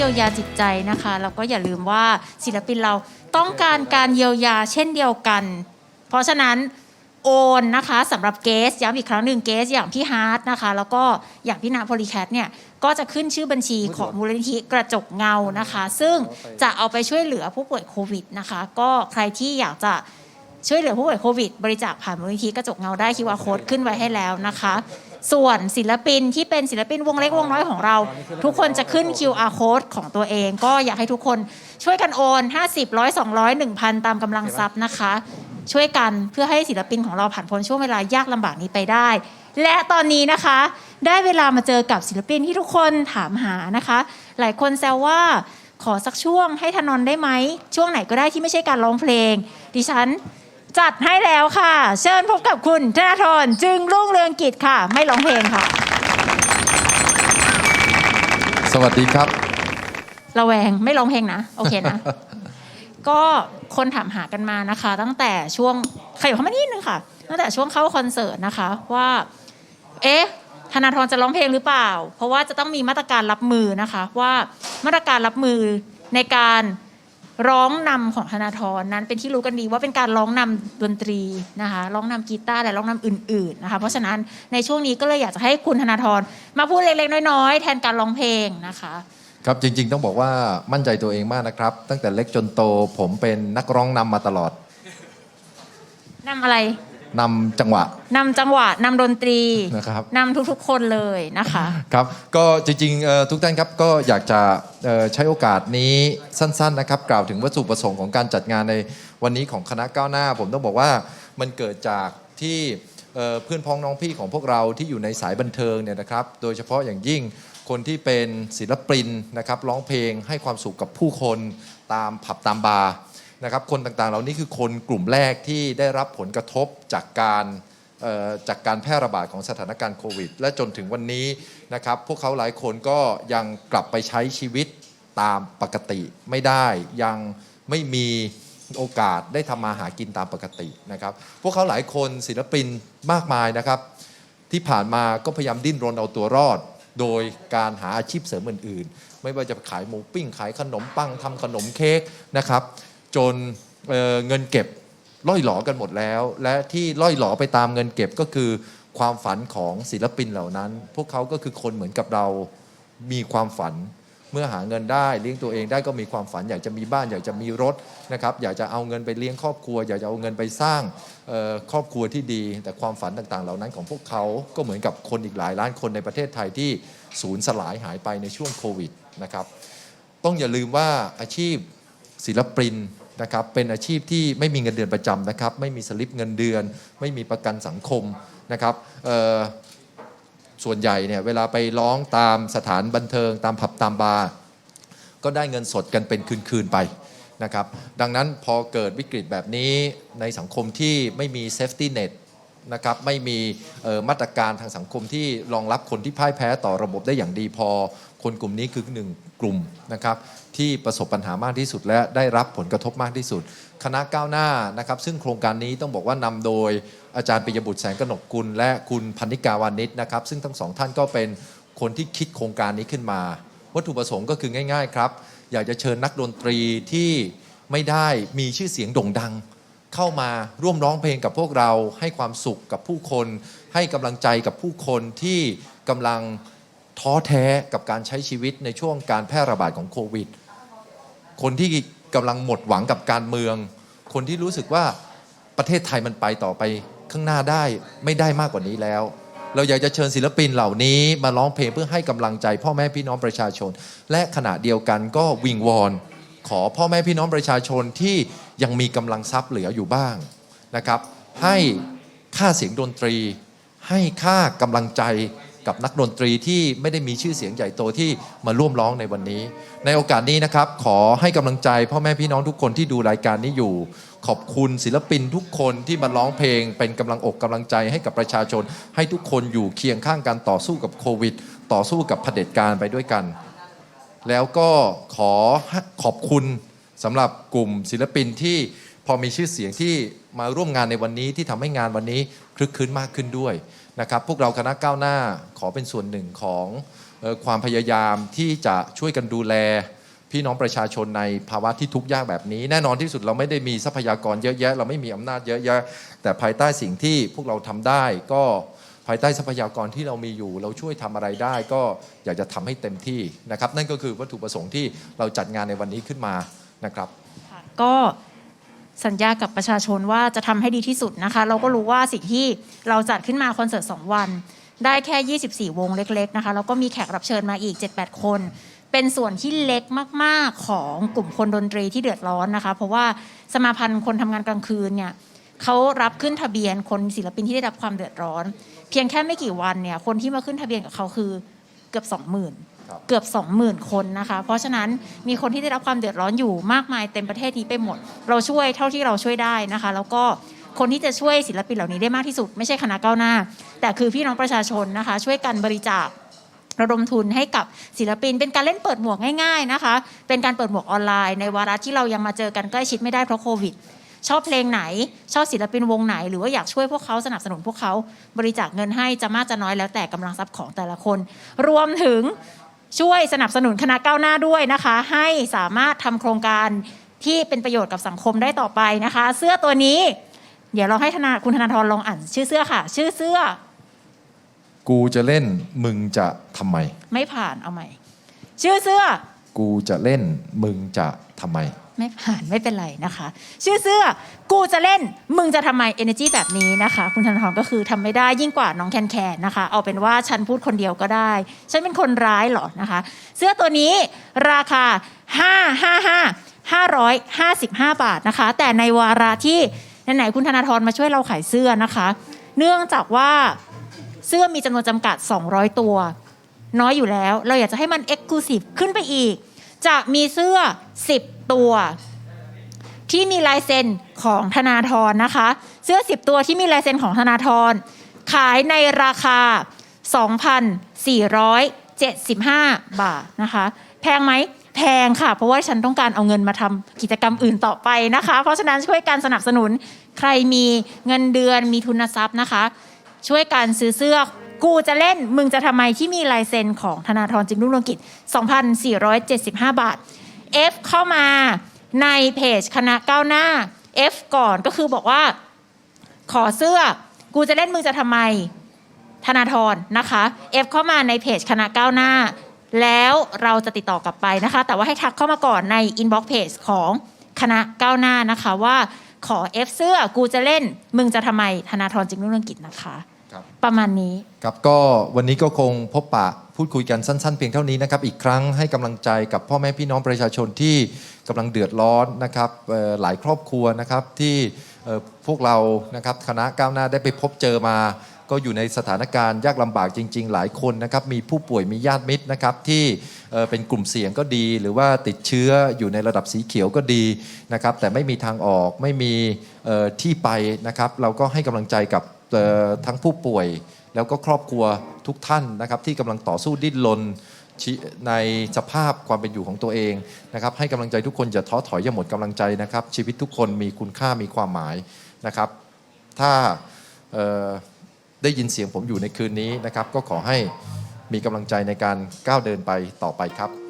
ยียวยาจิตใจนะคะแล้วก็อย่าลืมว่าศิลปินเราต้องการการเยียวยาเช่นเดียวกัน เพราะฉะนั้นโอนนะคะสำหรับเกสย้ำอีกครั้งหนึ่งเกสอย่างพี่ฮาร์ดนะคะ แล้วก็อย่างพี่นาโพลีแคทเนี่ยก็จะขึ้นชื่อบัญชีของมูลนิธิกระจกเงานะคะ ซึ่งจะเอาไปช่วยเหลือผู้ป่วยโควิดนะคะ ก็ใครที่อยากจะช่วยเหลือผู้ป่วยโควิด บริจาคผ่านมูลนิธิกระจกเงาได้คิวอาร์โค้ดขึ้นไว้ให้แล้วนะคะ ส่วนศิลปินที่เป็นศิลปินวงเล็กวงน้อยของเรา ทุกคนจะขึ้น QR code ของตัวเอง ก็อยากให้ทุกคนช่วยกันโอน 50 100 200 1,000 ตามกำลังทรัพย์นะคะ ช่วยกันเพื่อให้ศิลปินของเราผ่านพ้นช่วงเวลายากลำบากนี้ไปได้ และตอนนี้นะคะ ได้เวลามาเจอกับศิลปินที่ทุกคนถามหานะคะ หลายคนแซวว่าขอสักช่วงให้ธนนได้ไหมช่วงไหนก็ได้ที่ไม่ใช่การร้องเพลง ดิฉัน จัดให้แล้วค่ะ เชิญพบกับคุณธนาธรจึงรุ่งเรืองกิจค่ะ ไม่ร้องเพลงค่ะ สวัสดีครับ ระแวงไม่ร้องเพลงนะ โอเคนะ ก็คนถามหากันมานะคะ ตั้งแต่ช่วงขยับเข้ามานิดนึงค่ะ ตั้งแต่ช่วงเข้าคอนเสิร์ตนะคะว่า เอ๊ะธนาธรจะร้องเพลงหรือเปล่า เพราะว่าจะต้องมีมาตรการรับมือนะคะ ว่ามาตรการรับมือในการ ร้องนำของธนาธรนั้นเป็นที่รู้กันดีว่าเป็นการร้องนำดนตรีนะคะร้องนำกีตาร์และร้องนำอื่นๆนะคะเพราะฉะนั้นในช่วงนี้ก็เลยอยากจะให้คุณธนาธรมาพูดเล็กๆน้อยๆแทนการร้องเพลงนะคะครับจริง ๆ ต้องบอกว่ามั่นใจตัวเองมากนะครับ ตั้งแต่เล็กจนโตผมเป็นนักร้องนำมาตลอดนำอะไร นำจังหวะนำจังหวะนำดนตรีนะครับ นำทุกๆคนเลยนะคะ ครับก็จริงๆเอ่อทุกท่านครับก็อยากจะเอ่อใช้โอกาสนี้สั้นๆนะครับ กล่าวถึงวัตถุประสงค์ของการจัดงานในวันนี้ของคณะก้าวหน้า ผมต้องบอกว่ามันเกิดจากที่เอ่อเพื่อนพ้องน้องพี่ของพวกเราที่อยู่ในสายบันเทิงเนี่ยนะครับ โดยเฉพาะอย่างยิ่งคนที่เป็นศิลปินนะครับร้องเพลงให้ความสุขกับผู้คนตามผับตามบาร์ นะครับคนต่างๆ เหล่านี้คือคนกลุ่มแรกที่ได้รับผลกระทบจากการจากการแพร่ระบาดของสถานการณ์โควิด และจนถึงวันนี้นะครับพวกเขาหลายคนก็ยังกลับไปใช้ชีวิตตามปกติไม่ได้ยังไม่มีโอกาสได้ทำมาหากินตามปกตินะครับ พวกเขาหลายคนศิลปินมากมายนะครับ ที่ผ่านมาก็พยายามดิ้นรนเอาตัวรอด โดยการหาอาชีพเสริมอื่น ๆ ไม่ว่าจะขายหมูปิ้งขายขนมปังทำขนมเค้กนะครับ จนเเงินเก็บล่อยหลอกันหมดแล้ว และที่ล่อยหลอไปตามเงินเก็บก็คือความฝันของศิลปินเหล่านั้น พวกเขาก็คือคนเหมือนกับเรามีความฝัน เมื่อหาเงินได้เลี้ยงตัวเองได้ก็มีความฝัน อยากจะมีบ้าน อยากจะมีรถนะครับ อยากจะเอาเงินไปเลี้ยงครอบครัว อยากจะเอาเงินไปสร้างครอบครัวที่ดี แต่ความฝันต่างๆ เหล่านั้นของพวกเขาก็เหมือนกับคนอีกหลายล้านคนในประเทศไทยที่สูญสลายหายไปในช่วงโควิดนะครับ ต้องอย่าลืมว่าอาชีพ ศิลปินนะครับเป็นอาชีพที่ไม่มีเงินเดือนประจำนะครับ ไม่มีสลิปเงินเดือน ไม่มีประกันสังคมนะครับส่วนใหญ่เนี่ยเวลาไปร้องตามสถานบันเทิงตามผับตามบาร์ก็ได้เงินสดกันเป็นคืน ๆ ไปนะครับ ดังนั้นพอเกิดวิกฤตแบบนี้ในสังคมที่ไม่มีเซฟตี้เน็ต นะครับไม่มีมาตรการทางสังคมที่รองรับคนที่พ่ายแพ้ต่อระบบได้อย่างดีพอ คนกลุ่มนี้คือหนึ่งกลุ่มนะครับที่ประสบปัญหามากที่สุดและได้รับผลกระทบมากที่สุด คณะก้าวหน้านะครับ ซึ่งโครงการนี้ต้องบอกว่านำโดยอาจารย์ปิยบุตรแสงกนกกุล และคุณพันนิกาวานิชนะครับ ซึ่งทั้งสองท่านก็เป็นคนที่คิดโครงการนี้ขึ้นมา วัตถุประสงค์ก็คือง่าย ๆ ครับ อยากจะเชิญนักดนตรีที่ไม่ได้มีชื่อเสียงโด่งดัง เข้ามาร่วมร้องเพลงกับพวกเรา ให้ความสุขกับผู้คน ให้กำลังใจกับผู้คนที่กำลังท้อแท้กับการใช้ชีวิตในช่วงการแพร่ระบาดของโควิด คนที่กำลังหมดหวังกับการเมือง คนที่รู้สึกว่าประเทศไทยมันไปต่อไปข้างหน้าได้ไม่ได้มากกว่านี้แล้ว เราอยากจะเชิญศิลปินเหล่านี้มาร้องเพลงเพื่อให้กำลังใจพ่อแม่พี่น้องประชาชน และขณะเดียวกันก็วิงวอน ขอพ่อแม่พี่น้องประชาชนที่ยังมีกำลังทรัพย์เหลืออยู่บ้างนะครับ ให้ค่าเสียงดนตรี ให้ค่ากำลังใจกับนักดนตรีที่ไม่ได้มีชื่อเสียงใหญ่โตที่มาร่วมร้องในวันนี้ ในโอกาสนี้นะครับ ขอให้กำลังใจพ่อแม่พี่น้องทุกคนที่ดูรายการนี้อยู่ ขอบคุณศิลปินทุกคนที่มาร้องเพลง เป็นกำลังอกกำลังใจให้กับประชาชน ให้ทุกคนอยู่เคียงข้างกันต่อสู้กับโควิด ต่อสู้กับเผด็จการไปด้วยกัน แล้วก็ขอขอบคุณสำหรับกลุ่มศิลปินที่พอมีชื่อเสียงที่มาร่วมงานในวันนี้ที่ทำให้งานวันนี้คลึกคลื้นมากขึ้นด้วยนะครับพวกเราคณะก้าวหน้าขอเป็นส่วนหนึ่งของออความพยายามที่จะช่วยกันดูแล พี่น้องประชาชนในภาวะที่ทุกข์ยากแบบนี้ แน่นอนที่สุดเราไม่ได้มีทรัพยากรเยอะแยะ เราไม่มีอำนาจเยอะแยะ แต่ภายใต้สิ่งที่พวกเราทำได้ก็ายใต้ทรัพยากรที่เรามีอยู่ เราช่วยทำอะไรได้ก็อยากจะทำให้เต็มที่นะครับนั่นก็คือวัตถุประสงค์ที่เราจัดงานในวันนี้ขึ้นมานะครับก็สัญญากับประชาชนว่าจะทำให้ดีที่สุดนะคะ เราก็รู้ว่าสิ่งที่เราจัดขึ้นมาคอนเสิร์ต 2 วัน ได้แค่ 24 วงเล็ก ๆ นะคะ แล้วก็มีแขกรับเชิญมาอีก 7-8 คน เป็นส่วนที่เล็กมาก ๆ ของกลุ่มคนดนตรีที่เดือดร้อนนะคะ เพราะว่าสมาพันธ์คนทำงานกลางคืนเนี่ย เขารับขึ้นทะเบียนคนศิลปินที่ได้รับความเดือดร้อน เพียงแค่ไม่กี่วันเนี่ยคนที่มาขึ้นทะเบียนกับเขาคือเกือบ 20,000ครับเกือบ 20,000 คนนะคะ เพราะฉะนั้นมีคนที่ได้รับความเดือดร้อนอยู่มากมายเต็มประเทศนี้ไปหมด เราช่วยเท่าที่เราช่วยได้นะคะ แล้วก็คนที่จะช่วยศิลปินเหล่านี้ได้มากที่สุด ไม่ใช่คณะก้าวหน้า แต่คือพี่น้องประชาชนนะคะ ช่วยกันบริจาคระดมทุนให้กับศิลปิน เป็นการเล่นเปิดหมวกง่าย ๆนะคะ เป็นการเปิดหมวกออนไลน์ในวาระที่เรายังมาเจอกันใกล้ชิดไม่ได้เพราะโควิด ชอบเพลงไหน ชอบศิลปินวงไหน หรือว่าอยากช่วยพวกเขาสนับสนุนพวกเขาบริจาคเงินให้จะมากจะน้อยแล้วแต่กำลังทรัพย์ของแต่ละคน รวมถึงช่วยสนับสนุนคณะก้าวหน้าด้วยนะคะ ให้สามารถทำโครงการที่เป็นประโยชน์กับสังคมได้ต่อไปนะคะ เสื้อตัวนี้ เดี๋ยวเราให้ธนาคุณธนาธรลองอ่านชื่อเสื้อค่ะ ชื่อเสื้อ กูจะเล่นมึงจะทำไม ไม่ผ่านเอาใหม่ ชื่อเสื้อ กูจะเล่นมึงจะทำไม ไม่ผ่านไม่เป็นไรนะคะ ชื่อเสื้อกูจะเล่นมึงจะทำไม energy แบบนี้นะคะ คุณธนาธรก็คือทำไม่ได้ยิ่งกว่าน้องแคนแคนนะคะ เอาเป็นว่าฉันพูดคนเดียวก็ได้ ฉันเป็นคนร้ายเหรอนะคะ เสื้อตัวนี้ราคา 555 555 บาทนะคะ แต่ในวาระที่ไหนๆคุณธนาธรมาช่วยเราขายเสื้อนะคะ เนื่องจากว่าเสื้อมีจำนวนจำกัด 200 ตัว น้อยอยู่แล้ว เราอยากจะให้มันเอ็กซ์คลูซีฟขึ้นไปอีก จะมีเสื้อ 10 ตัว ที่มีลายเซ็นของธนาธรนะคะ เสื้อ 10 ตัวที่มีลายเซ็นของธนาธรขายในราคา 2,475 บาทนะคะ แพงไหมแพงค่ะ เพราะว่าฉันต้องการเอาเงินมาทำกิจกรรมอื่นต่อไปนะคะ เพราะฉะนั้นช่วยกันสนับสนุนใครมีเงินเดือนมีทุนทรัพย์นะคะ ช่วยกันซื้อเสื้อกูจะเล่นมึงจะทำไมที่มีลายเซ็นของธนาธรจึงรุ่งเรืองกิจ 2,475 บาท F เข้ามาในเพจคณะก้าวหน้า F ก่อนก็คือบอกว่า ขอเสื้อ กูจะเล่นมึงจะทำไม ธนาธรนะคะ F เข้ามาในเพจคณะก้าวหน้า แล้วเราจะติดต่อกลับไปนะคะ แต่ว่าให้ทักเข้ามาก่อนใน inbox page ของคณะก้าวหน้านะคะว่าขอ F เสื้อกูจะเล่น มึงจะทำไมธนาธรจึงรุ่งเรืองกิจนะคะ ครับ ประมาณนี้ ครับก็วันนี้ก็คงพบปะ พูดคุยกันสั้น ๆ เพียงเท่านี้นะครับอีกครั้งให้กำลังใจกับพ่อแม่พี่น้องประชาชนที่กำลังเดือดร้อนนะครับหลายครอบครัวนะครับที่พวกเรานะครับคณะก้าวหน้าได้ไปพบเจอมา ก็อยู่ในสถานการณ์ยากลำบากจริง ๆ หลายคนนะครับมีผู้ป่วยมีญาติมิตรนะครับที่เป็นกลุ่มเสี่ยงก็ดี หรือว่าติดเชื้ออยู่ในระดับสีเขียวก็ดีนะครับแต่ไม่มีทางออกไม่มีที่ไปนะครับเราก็ให้กำลังใจกับทั้งผู้ป่วย แล้วก็ครอบครัวทุกท่านนะครับที่กำลังต่อสู้ดิ้นรนในสภาพความเป็นอยู่ของตัวเองนะครับให้กำลังใจทุกคนอย่าท้อถอยอย่าหมดกำลังใจนะครับ ชีวิตทุกคนมีคุณค่ามีความหมายนะครับ ถ้าได้ยินเสียงผมอยู่ในคืนนี้นะครับ ก็ขอให้มีกำลังใจในการก้าวเดินไปต่อไปครับ